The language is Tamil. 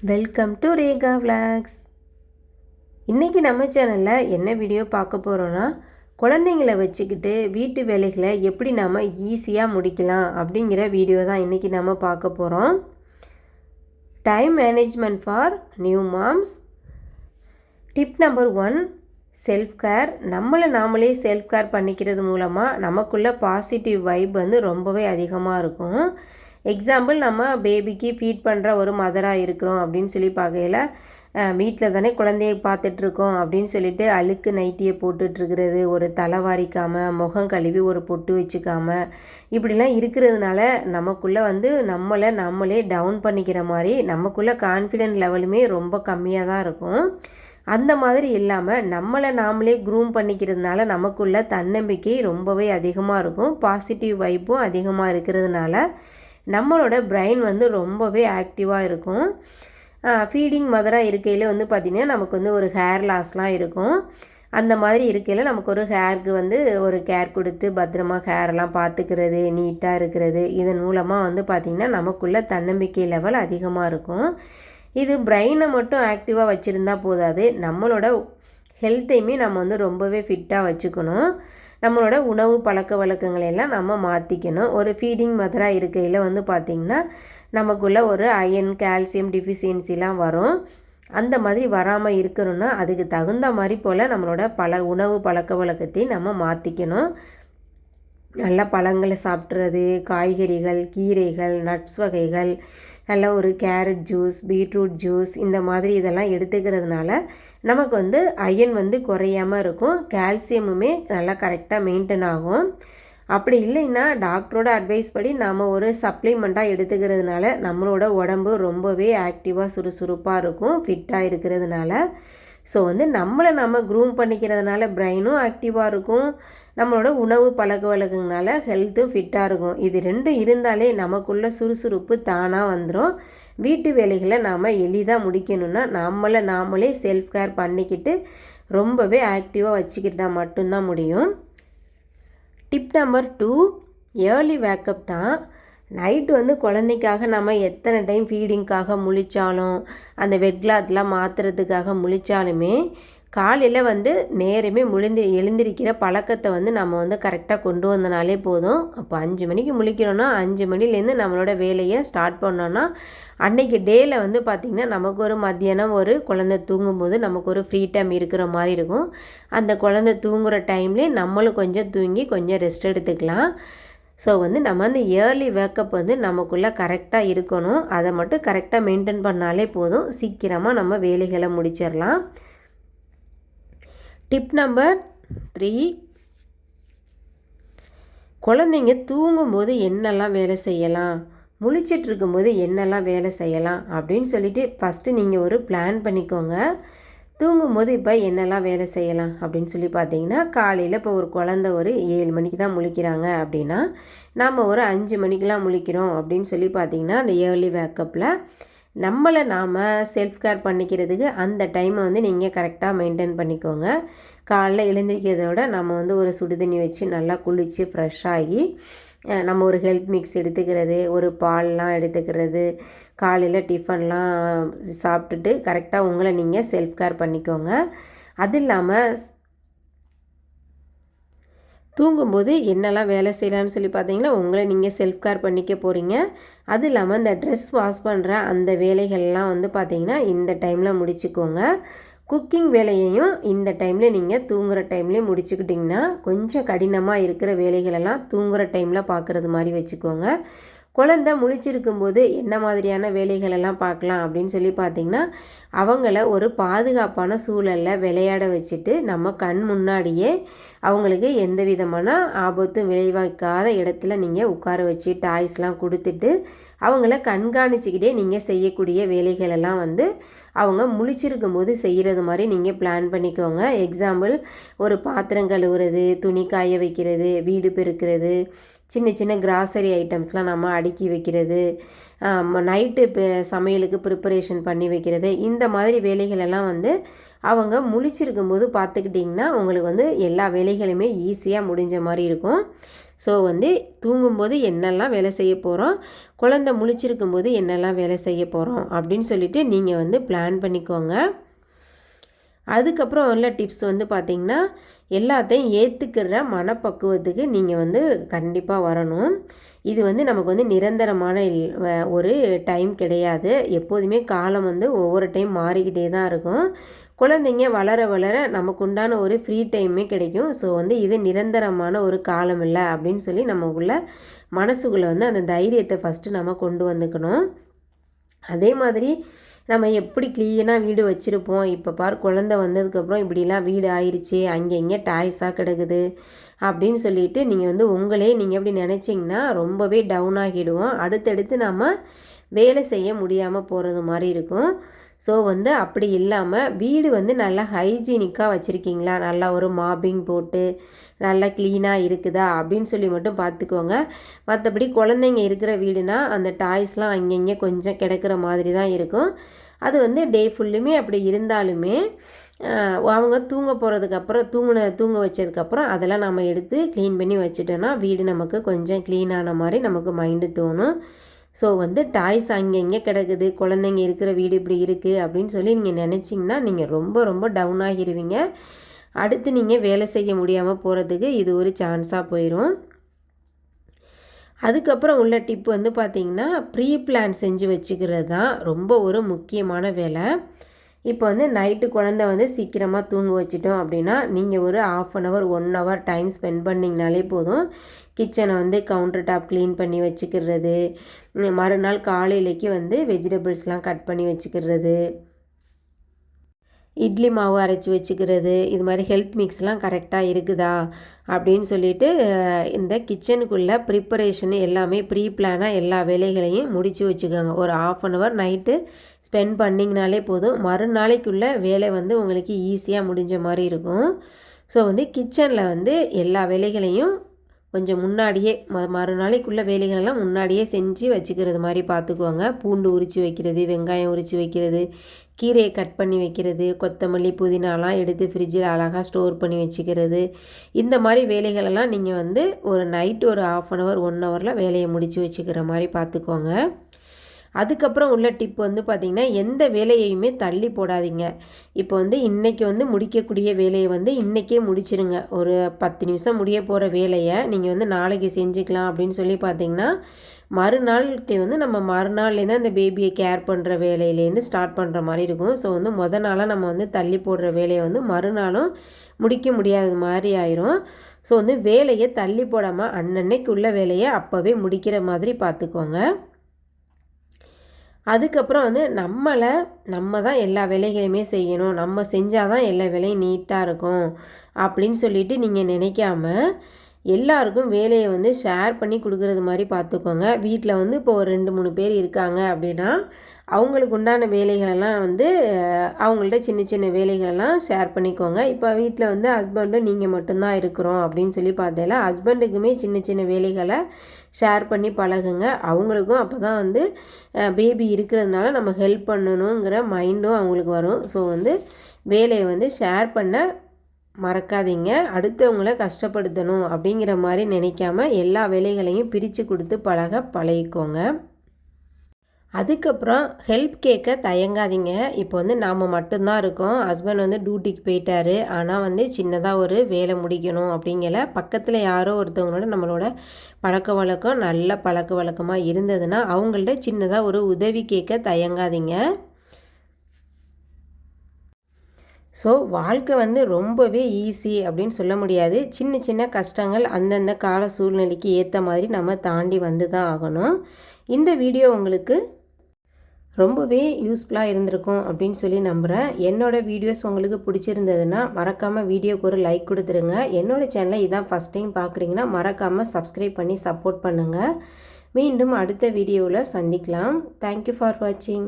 வெல்கம் டு ரேகா விளாக்ஸ் இன்றைக்கி நம்ம சேனலில் என்ன வீடியோ பார்க்க போகிறோன்னா குழந்தைங்களை வச்சுக்கிட்டு வீட்டு வேலைகளை எப்படி நம்ம ஈஸியாக முடிக்கலாம் அப்படிங்கிற வீடியோ தான் இன்றைக்கி நம்ம பார்க்க போகிறோம் time management for new moms tip number one self care நம்மளை நாமளே செல்ஃப் கேர் பண்ணிக்கிறது மூலமாக நமக்குள்ள பாசிட்டிவ் வைப் வந்து ரொம்பவே அதிகமாக இருக்கும். எக்ஸாம்பிள் நம்ம பேபிக்கு ஃபீட் பண்ணுற ஒரு மதராக இருக்கிறோம் அப்படின்னு சொல்லி பார்க்கையில் வீட்டில் தானே குழந்தைய பார்த்துட்ருக்கோம் அப்படின்னு சொல்லிட்டு அழுக்கு நைட்டியை போட்டுட்ருக்கிறது ஒரு தலைவாரிக்காமல் முகம் கழுவி ஒரு பொட்டு வச்சுக்காம இப்படிலாம் இருக்கிறதுனால நமக்குள்ளே வந்து நம்மளை நம்மளே டவுன் பண்ணிக்கிற மாதிரி நமக்குள்ளே கான்ஃபிடென்ட் லெவலுமே ரொம்ப கம்மியாக தான் இருக்கும். அந்த மாதிரி இல்லாமல் நம்மளை நாமளே க்ரூம் பண்ணிக்கிறதுனால நமக்குள்ள தன்னம்பிக்கை ரொம்பவே அதிகமாக இருக்கும். பாசிட்டிவ் வைப்பும் அதிகமாக இருக்கிறதுனால நம்மளோட பிரெயின் வந்து ரொம்பவே ஆக்டிவாக இருக்கும். ஃபீடிங் மதராக இருக்கையில் வந்து பார்த்திங்கன்னா நமக்கு வந்து ஒரு ஹேர் லாஸ்லாம் இருக்கும். அந்த மாதிரி இருக்கையில் நமக்கு ஒரு ஹேருக்கு வந்து ஒரு கேர் கொடுத்து பத்திரமா ஹேர்லாம் பார்த்துக்கிறது நீட்டாக இருக்கிறது இதன் மூலமாக வந்து பார்த்திங்கன்னா நமக்குள்ள தன்னம்பிக்கை லெவல் அதிகமாக இருக்கும். இது பிரெயினை மட்டும் ஆக்டிவாக வச்சுருந்தா போதாது. நம்மளோட ஹெல்த்தையுமே நம்ம வந்து ரொம்பவே ஃபிட்டாக வச்சுக்கணும். நம்மளோட உணவு பழக்க வழக்கங்களை எல்லாம் நம்ம மாற்றிக்கணும் ஒரு ஃபீடிங் மதராக இருக்கையில் வந்து பார்த்திங்கன்னா நமக்குள்ளே ஒரு அயன் கால்சியம் டிஃபிஷியன்சிலாம் வரும். அந்த மாதிரி வராமல் இருக்கணும்னா அதுக்கு தகுந்த மாதிரி போல் நம்மளோட பல உணவு பழக்க வழக்கத்தையும் நம்ம மாற்றிக்கணும் நல்ல பழங்களை சாப்பிட்றது காய்கறிகள் கீரைகள் நட்ஸ் வகைகள் நல்ல ஒரு கேரட் ஜூஸ் பீட்ரூட் ஜூஸ் இந்த மாதிரி இதெல்லாம் எடுத்துக்கிறதுனால நமக்கு வந்து அயன் வந்து குறையாமல் இருக்கும். கால்சியமுமே நல்லா கரெக்டாக மெயின்டைன் ஆகும். அப்படி இல்லைன்னா டாக்டரோட அட்வைஸ் படி நாம் ஒரு சப்ளிமெண்ட்டாக எடுத்துக்கிறதுனால நம்மளோட உடம்பு ரொம்பவே ஆக்டிவாக சுறுசுறுப்பாக இருக்கும் ஃபிட்டாக இருக்கிறதுனால. ஸோ வந்து நம்மளை நம்ம க்ரூம் பண்ணிக்கிறதுனால பிரெயினும் ஆக்டிவாக இருக்கும். நம்மளோட உணவு பழக்க வழக்கங்கனால ஹெல்த்தும் ஃபிட்டாக இருக்கும். இது ரெண்டும் இருந்தாலே நமக்குள்ள சுறுசுறுப்பு தானாக வந்துடும் வீட்டு வேலைகளை நாம் எளிதாக முடிக்கணும்னா நம்மளை நாமளே செல்ஃப் கேர் பண்ணிக்கிட்டு ரொம்பவே ஆக்டிவாக வச்சுக்கிட்டா மட்டும்தான் முடியும். Tip number two early wake up தான். நைட்டு வந்து குழந்தைக்காக நம்ம எத்தனை டைம் ஃபீடிங்க்காக முழித்தாலும் அந்த வெட் கிளாத்லாம் மாற்றுறதுக்காக முழித்தாலுமே காலையில் வந்து நேரமே முழுந்து எழுந்திருக்கிற பழக்கத்தை வந்து நம்ம வந்து கரெக்டாக கொண்டு வந்தனாலே போதும். அப்போ அஞ்சு மணிக்கு முழிக்கிறோன்னா அஞ்சு மணிலேருந்து நம்மளோட வேலையை ஸ்டார்ட் பண்ணோன்னா அன்னைக்கு டேயில் வந்து பார்த்திங்கன்னா நமக்கு ஒரு மத்தியானம் ஒரு குழந்தை தூங்கும்போது நமக்கு ஒரு ஃப்ரீ டைம் இருக்கிற மாதிரி இருக்கும். அந்த குழந்தை தூங்குகிற டைம்லேயே நம்மளும் கொஞ்சம் தூங்கி கொஞ்சம் ரெஸ்ட் எடுத்துக்கலாம். ஸோ வந்து நம்ம வந்து இயர்லி வேக்கப் வந்து நமக்குள்ளே கரெக்டாக இருக்கணும். அதை மட்டும் கரெக்டாக மெயின்டைன் பண்ணாலே போதும். சீக்கிரமாக நம்ம வேலைகளை முடிச்சிடலாம். டிப் நம்பர் த்ரீ குழந்தைங்க தூங்கும்போது என்னெல்லாம் வேலை செய்யலாம்? முழிச்சிட்டு இருக்கும்போது என்னெல்லாம் வேலை செய்யலாம்? அப்படின்னு சொல்லிட்டு ஃபஸ்ட்டு நீங்கள் ஒரு பிளான் பண்ணிக்கோங்க. தூங்கும்போது இப்போ என்னெல்லாம் வேலை செய்யலாம் அப்படின்னு சொல்லி பார்த்தீங்கன்னா காலையில் இப்போ ஒரு குழந்த ஒரு ஏழு மணிக்கு தான் முழிக்கிறாங்க அப்படின்னா நம்ம ஒரு அஞ்சு மணிக்கெலாம் முழிக்கிறோம் அப்படின்னு சொல்லி பார்த்தீங்கன்னா அந்த ஏர்லி வேக்கப்பில் நம்மளை நாம் செல்ஃப் கேர் பண்ணிக்கிறதுக்கு அந்த டைமை வந்து நீங்கள் கரெக்டாக மெயின்டைன் பண்ணிக்கோங்க. காலைல எழுந்திரிக்கிறதோட நம்ம வந்து ஒரு சுடுதண்ணி வச்சு நல்லா குளித்து ஃப்ரெஷ் ஆகி நம்ம ஒரு ஹெல்த் மிக்ஸ் எடுத்துக்கிறது ஒரு பால்லாம் எடுத்துக்கிறது காலையில் டிஃபன்லாம் சாப்பிட்டுட்டு கரெக்டாக உங்களை நீங்கள் செல்ஃப் கேர் பண்ணிக்கோங்க. அது இல்லாமல் தூங்கும்போது என்னெல்லாம் வேலை செய்யலான்னு சொல்லி பார்த்தீங்கன்னா உங்களை நீங்கள் செல்ஃப் கேர் பண்ணிக்க போகிறீங்க அது இல்லாமல் இந்த ட்ரெஸ் வாஷ் பண்ணுற அந்த வேலைகள்லாம் வந்து பார்த்திங்கன்னா இந்த டைமில் முடிச்சுக்கோங்க. குக்கிங் வேலையையும் இந்த டைமில் நீங்கள் தூங்குகிற டைம்லேயே முடிச்சுக்கிட்டிங்கன்னா கொஞ்சம் கடினமாக இருக்கிற வேலைகளெல்லாம் தூங்குகிற டைமில் பார்க்குறது மாதிரி வச்சுக்கோங்க. குழந்த முழிச்சிருக்கும் போது என்ன மாதிரியான வேலைகளெல்லாம் பார்க்கலாம் அப்படின்னு சொல்லி பார்த்திங்கன்னா அவங்கள ஒரு பாதுகாப்பான சூழலில் விளையாட வச்சுட்டு நம்ம கண் முன்னாடியே அவங்களுக்கு எந்த விதமான ஆபத்தும் விளைவிக்காத இடத்துல நீங்கள் உட்கார வச்சு டாய்ஸ்லாம் கொடுத்துட்டு அவங்கள கண்காணிச்சிக்கிட்டே நீங்கள் செய்யக்கூடிய வேலைகளெல்லாம் வந்து அவங்க முழிச்சிருக்கும் போது செய்கிறது மாதிரி நீங்கள் பிளான் பண்ணிக்கோங்க. எக்ஸாம்பிள் ஒரு பாத்திரம் கழுவுறது துணி காய வைக்கிறது வீடு பெருக்கிறது சின்ன சின்ன கிராசரி ஐட்டம்ஸ்லாம் நம்ம அடுக்கி வைக்கிறது நைட்டு இப்போ சமையலுக்கு ப்ரிப்பரேஷன் பண்ணி வைக்கிறது இந்த மாதிரி வேலைகளெல்லாம் வந்து அவங்க முழிச்சிருக்கும் போது பார்த்துக்கிட்டிங்கன்னா உங்களுக்கு வந்து எல்லா வேலைகளுமே ஈஸியாக முடிஞ்ச மாதிரி இருக்கும். ஸோ வந்து தூங்கும்போது என்னெல்லாம் வேலை செய்ய போகிறோம் குழந்த முழிச்சிருக்கும்போது என்னெல்லாம் வேலை செய்ய போகிறோம் அப்படின்னு சொல்லிட்டு நீங்கள் வந்து பிளான் பண்ணிக்கோங்க. அதுக்கப்புறம் உள்ள டிப்ஸ் வந்து பார்த்திங்கன்னா எல்லாத்தையும் ஏற்றுக்கிற மனப்பக்குவத்துக்கு நீங்கள் வந்து கண்டிப்பாக வரணும். இது வந்து நமக்கு வந்து நிரந்தரமான ஒரு டைம் கிடையாது. எப்போதுமே காலம் வந்து ஒவ்வொரு டைம் மாறிக்கிட்டே தான் இருக்கும். குழந்தைங்க வளர வளர நமக்கு உண்டான ஒரு ஃப்ரீ டைமே கிடைக்கும். ஸோ வந்து இது நிரந்தரமான ஒரு காலம் இல்லை அப்படின்னு சொல்லி நமக்குள்ள மனசுக்குள்ளே வந்து அந்த தைரியத்தை ஃபஸ்ட்டு நம்ம கொண்டு வந்துக்கணும். அதே மாதிரி நம்ம எப்படி க்ளீனாக வீடு வச்சுருப்போம்? இப்போ பார் குழந்த வந்ததுக்கப்புறம் இப்படிலாம் வீடு ஆயிடுச்சு அங்கே இங்கே டாய்ஸாக கிடக்குது அப்படின்னு சொல்லிட்டு நீங்கள் வந்து உங்களே நீங்கள் எப்படி நினச்சிங்கன்னா ரொம்பவே டவுன் ஆகிடுவோம். அடுத்தடுத்து நம்ம வேலை செய்ய முடியாமல் போகிறது மாதிரி இருக்கும். ஸோ வந்து அப்படி இல்லாமல் வீடு வந்து நல்லா ஹைஜீனிக்காக வச்சுருக்கீங்களா? நல்லா ஒரு மாப்பிங் போட்டு நல்லா க்ளீனாக இருக்குதா? அப்படின்னு சொல்லி மட்டும் பார்த்துக்கோங்க மற்றபடி குழந்தைங்க இருக்கிற வீடுனா அந்த டாய்ஸ்லாம் அங்கங்கே கொஞ்சம் கிடக்கிற மாதிரி தான் இருக்கும். அது வந்து டே ஃபுல்லுமே அப்படி இருந்தாலுமே அவங்க தூங்க போகிறதுக்கப்புறம் தூங்கின தூங்க வச்சதுக்கப்புறம் அதெல்லாம் நம்ம எடுத்து க்ளீன் பண்ணி வச்சுட்டோன்னா வீடு நமக்கு கொஞ்சம் க்ளீனான மாதிரி நமக்கு மைண்டு தோணும். ஸோ வந்து டாய்ஸ் அங்கே இங்கே கிடக்குது குழந்தைங்க இருக்கிற வீடு இப்படி இருக்குது அப்படின்னு சொல்லி நீங்கள் நினச்சிங்கன்னா நீங்கள் ரொம்ப ரொம்ப டவுன் ஆகிடுவீங்க அடுத்து நீங்கள் வேலை செய்ய முடியாமல் போகிறதுக்கு இது ஒரு சான்ஸாக போயிடும் அதுக்கப்புறம் உள்ள டிப் வந்து பார்த்திங்கன்னா ப்ரீ பிளான் செஞ்சு வச்சுக்கிறது தான் ரொம்ப ஒரு முக்கியமான வேலை. இப்போ வந்து நைட்டு குழந்த வந்து சீக்கிரமாக தூங்க வச்சிட்டோம் அப்படின்னா நீங்கள் ஒரு half an hour one hour time spend பண்ணிங்கனாலே போதும். கிச்சனை வந்து கவுண்டர் டாப் க்ளீன் பண்ணி வச்சுக்கிறது. மறுநாள் காலையிலேக்கு வந்து வெஜிடபிள்ஸ்லாம் கட் பண்ணி வச்சுக்கிறது. இட்லி மாவு அரைச்சி வச்சுக்கிறது. இது மாதிரி ஹெல்த் மிக்ஸ்லாம் கரெக்டாக இருக்குதா? அப்படின்னு சொல்லிட்டு இந்த கிச்சனுக்குள்ளே ப்ரிப்பரேஷன் எல்லாமே ப்ரீ பிளானாக எல்லா வேலைகளையும் முடித்து வச்சுக்கோங்க. ஒரு half an hour night spend பண்ணிங்கனாலே போதும். மறுநாளைக்குள்ளே வேலை வந்து உங்களுக்கு ஈஸியாக முடிஞ்ச மாதிரி இருக்கும். ஸோ வந்து கிச்சனில் வந்து எல்லா வேலைகளையும் கொஞ்சம் முன்னாடியே ம மறுநாளைக்குள்ள வேலைகளெல்லாம் முன்னாடியே செஞ்சு வச்சுக்கிறது மாதிரி பார்த்துக்குவாங்க பூண்டு உரித்து வைக்கிறது வெங்காயம் உரித்து வைக்கிறது கீரையை கட் பண்ணி வைக்கிறது கொத்தமல்லி புதினாலாம் எடுத்து ஃப்ரிட்ஜில் அழகாக ஸ்டோர் பண்ணி வச்சுக்கிறது. இந்த மாதிரி வேலைகளெல்லாம் நீங்கள் வந்து ஒரு நைட்டு ஒரு ஆஃப் அன் ஹவர் ஒன் ஹவரில் வேலையை முடித்து வச்சுக்கிற மாதிரி பார்த்துக்கோங்க. அதுக்கப்புறம் உள்ள டிப் வந்து பார்த்திங்கன்னா எந்த வேலையையுமே தள்ளி போடாதீங்க. இப்போ வந்து இன்றைக்கி வந்து முடிக்கக்கூடிய வேலையை வந்து இன்றைக்கே முடிச்சிருங்க. ஒரு பத்து நிமிஷம் முடிய போகிற வேலையை நீங்கள் வந்து நாளைக்கு செஞ்சுக்கலாம் அப்படின்னு சொல்லி பார்த்தீங்கன்னா மறுநாளுக்கு வந்து நம்ம மறுநாள்லேருந்து அந்த பேபியை கேர் பண்ணுற வேலையிலேருந்து ஸ்டார்ட் பண்ணுற மாதிரி இருக்கும். ஸோ வந்து முத நாளாக நம்ம வந்து தள்ளி போடுற வேலையை வந்து மறுநாளும் முடிக்க முடியாத மாதிரி ஆயிரும். ஸோ வந்து வேலையை தள்ளி போடாமல் அன்னன்னைக்கு உள்ள வேலையை அப்போவே முடிக்கிற மாதிரி பார்த்துக்கோங்க அதுக்கப்புறம் வந்து நம்மளை நம்ம தான் எல்லா வேலைகளையுமே செய்யணும். நம்ம செஞ்சால் தான் எல்லா வேலையும் நீட்டாக இருக்கும். அப்படின்னு சொல்லிட்டு நீங்கள் நினைக்காம எல்லாருக்கும் வேலையை வந்து ஷேர் பண்ணி கொடுக்குறது மாதிரி பார்த்துக்கோங்க. வீட்டில் வந்து இப்போ ஒரு ரெண்டு மூணு பேர் இருக்காங்க அப்படின்னா அவங்களுக்கு உண்டான வேலைகளெல்லாம் வந்து அவங்கள்ட்ட சின்ன சின்ன வேலைகளெல்லாம் ஷேர் பண்ணிக்கோங்க. இப்போ வீட்டில் வந்து ஹஸ்பண்டும் நீங்கள் மட்டும்தான் இருக்கிறோம் அப்படின்னு சொல்லி பார்த்தேல ஹஸ்பண்டுக்குமே சின்ன சின்ன வேலைகளை ஷேர் பண்ணி பழகுங்க. அவங்களுக்கும் அப்போ தான் வந்து பேபி இருக்கிறதுனால நம்ம ஹெல்ப் பண்ணணுங்கிற மைண்டும் அவங்களுக்கு வரும். ஸோ வந்து வேலையை வந்து ஷேர் பண்ண மறக்காதீங்க. அடுத்தவங்களை கஷ்டப்படுத்தணும் அப்படிங்கிற மாதிரி நினைக்காம எல்லா வேலைகளையும் பிரித்து கொடுத்து பழக பழகிக்கோங்க. அதுக்கப்புறம் ஹெல்ப் கேட்க தயங்காதீங்க. இப்போ வந்து நாம் மட்டும்தான் இருக்கோம். ஹஸ்பண்ட் வந்து டியூட்டிக்கு போயிட்டாரு. ஆனால் வந்து சின்னதாக ஒரு வேலை முடிக்கணும் அப்படிங்கிற பக்கத்தில் யாரோ ஒருத்தவங்களோட நம்மளோட பழக்க வழக்கம் நல்ல பழக்க வழக்கமாக இருந்ததுன்னா அவங்கள்ட்ட சின்னதாக ஒரு உதவி கேட்க தயங்காதீங்க. ஸோ வாழ்க்கை வந்து ரொம்பவே ஈஸி அப்படின்னு சொல்ல முடியாது. சின்ன சின்ன கஷ்டங்கள் அந்தந்த கால சூழ்நிலைக்கு ஏற்ற மாதிரி நம்ம தாண்டி வந்து தான் ஆகணும். இந்த வீடியோ உங்களுக்கு ரொம்பவே யூஸ்ஃபுல்லாக இருந்திருக்கும் அப்படின்னு சொல்லி நம்புகிறேன் என்னோடய வீடியோஸ் உங்களுக்கு பிடிச்சிருந்ததுன்னா மறக்காமல் வீடியோக்கு ஒரு லைக் கொடுத்துருங்க. என்னோடய சேனலை இதான் ஃபஸ்ட் டைம் பார்க்குறீங்கன்னா மறக்காமல் சப்ஸ்கிரைப் பண்ணி சப்போர்ட் பண்ணுங்கள் மீண்டும் அடுத்த வீடியோவில் சந்திக்கலாம். தேங்க்யூ ஃபார் வாட்சிங்